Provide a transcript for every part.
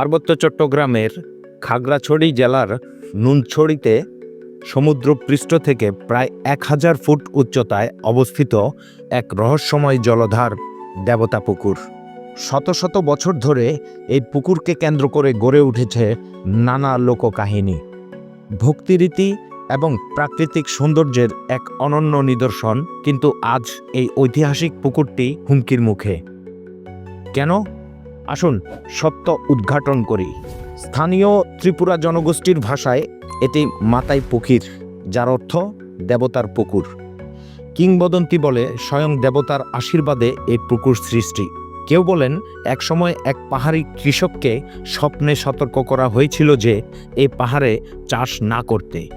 পার্বত্য চট্টগ্রামের খাগড়াছড়ি জেলার নুনছড়িতে সমুদ্রপৃষ্ঠ থেকে প্রায় এক হাজার ফুট উচ্চতায় অবস্থিত এক রহস্যময় জলধার দেবতা পুকুর। শত শত বছর ধরে এই পুকুরকে কেন্দ্র করে গড়ে উঠেছে নানা লোককাহিনী। ভক্তিরীতি এবং প্রাকৃতিক সৌন্দর্যের এক অনন্য নিদর্শন কিন্তু আজ এই ঐতিহাসিক পুকুরটি হুমকির মুখে। কেন? আসুন, সত্য উদ্ঘাটন করি। স্থানীয় ত্রিপুরা জনগোষ্ঠীর ভাষায় এটি মাতাই পুকুর যার অর্থ দেবতার পুকুর। কিংবদন্তি বলে স্বয়ং দেবতার আশীর্বাদে এই পুকুর সৃষ্টি। কেউ বলেন, একসময় এক পাহাড়ি কৃষককে স্বপ্নে সতর্ক করা হয়েছিল যে এই পাহাড়ে চাষ না করতে।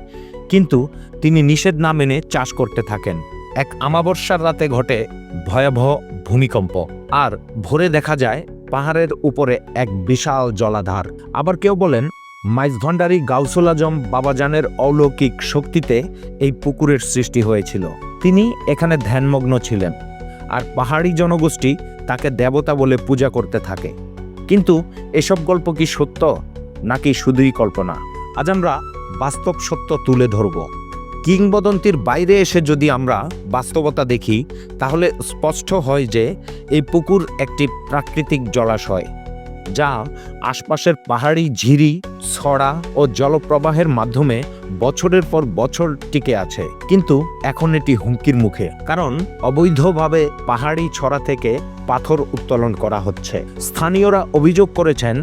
কিন্তু তিনি নিষেধ না মেনে চাষ করতে থাকেন। এক আমাবস্যার রাতে ঘটে ভয়াবহ ভূমিকম্প। আর ভোরে দেখা যায় পাহাড়ের উপরে এক বিশাল জলাধার। আবার কেউ বলেন মাইজভান্ডারি গাউসুল আজম বাবাজানের অলৌকিক শক্তিতে এই পুকুরের সৃষ্টি হয়েছিল। তিনি এখানে ধ্যানমগ্ন ছিলেন আর পাহাড়ি জনগোষ্ঠী তাকে দেবতা বলে পূজা করতে থাকে। কিন্তু এসব গল্প কি সত্য নাকি শুধুই কল্পনা? আজ আমরা বাস্তব সত্য তুলে ধরব। কিংবদন্তির বাইরে এসে যদি আমরা বাস্তবতা দেখি, তাহলে স্পষ্ট হয় যে এই পুকুর একটি প্রাকৃতিক জলাশয়, যা আশপাশের পাহাড়ি ঝিরি, ছড়া ও জলপ্রবাহের মাধ্যমে বছরের পর বছর টিকে আছে। কিন্তু এখন এটি হুমকির মুখে, কারণ অবৈধভাবে পাহাড়ি ছড়া থেকে পাথর উত্তোলন করা হচ্ছে। স্থানীয়রা অভিযোগ করেছেন,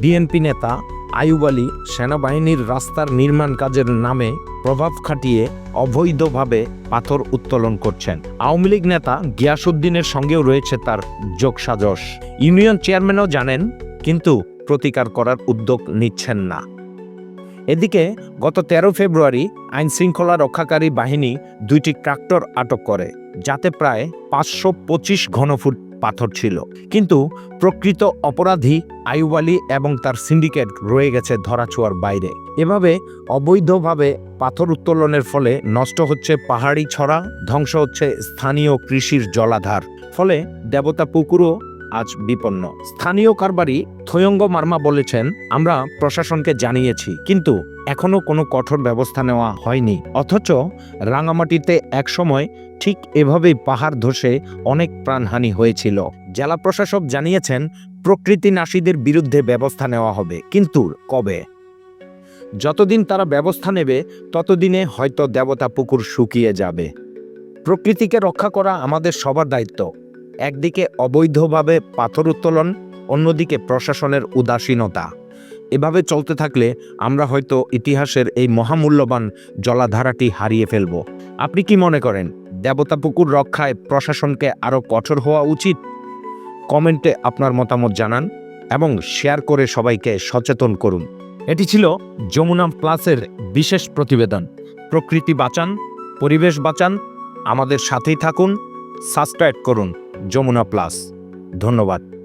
বিএনপি নেতা আয়ুব আলী সেনাবাহিনীর রাস্তার নির্মাণ কাজের নামে প্রভাব খাটিয়ে অবৈধভাবে পাথর উত্তোলন করছেন। আওয়ামী লীগ নেতা গিয়াসুদ্দিনের সঙ্গেও রয়েছে তার যোগসাজশ। ইউনিয়ন চেয়ারম্যানও জানেন, কিন্তু প্রতিকার করার উদ্যোগ নিচ্ছেন না। এদিকে, গত তেরো ফেব্রুয়ারি আইন শৃঙ্খলা রক্ষাকারী বাহিনী দুইটি ট্রাক্টর আটক করে, যাতে প্রায় পাঁচশো পঁচিশ ঘনফুট পাথর ছিল। কিন্তু প্রকৃত অপরাধী আইব এবং তার সিন্ডিকেট রয়ে গেছে ধরাছোঁয়ার বাইরে। এভাবে অবৈধভাবে পাথর উত্তোলনের ফলে নষ্ট হচ্ছে পাহাড়ি ছড়া, ধ্বংস হচ্ছে স্থানীয় কৃষির জলাধার। ফলে দেবতা পুকুরও আজ বিপন্ন। স্থানীয় কারবারি থয়ঙ্গ মার্মা বলেছেন, আমরা প্রশাসনকে জানিয়েছি, কিন্তু এখনও কোনো কঠোর ব্যবস্থা নেওয়া হয়নি। অথচ রাঙামাটিতে একসময় ঠিক এভাবেই পাহাড় ধসে অনেক প্রাণহানি হয়েছিল। জেলা প্রশাসক জানিয়েছেন, প্রকৃতি নাশীদের বিরুদ্ধে ব্যবস্থা নেওয়া হবে, কিন্তু কবে? যতদিন তারা ব্যবস্থা নেবে, ততদিনে হয়তো দেবতা পুকুর শুকিয়ে যাবে। প্রকৃতিকে রক্ষা করা আমাদের সবার দায়িত্ব। একদিকে অবৈধভাবে পাথর উত্তোলন, অন্যদিকে প্রশাসনের উদাসীনতা। এভাবে চলতে থাকলে আমরা হয়তো ইতিহাসের এই মহামূল্যবান জলাধারাটি হারিয়ে ফেলব। আপনি কি মনে করেন, দেবতা পুকুর রক্ষায় প্রশাসনকে আরও কঠোর হওয়া উচিত? কমেন্টে আপনার মতামত জানান এবং শেয়ার করে সবাইকে সচেতন করুন। এটি ছিল যমুনা প্লাসের বিশেষ প্রতিবেদন। প্রকৃতি বাঁচান, পরিবেশ বাঁচান, আমাদের সাথেই থাকুন, সাবস্ক্রাইব করুন। যমুনা প্লাস। ধন্যবাদ।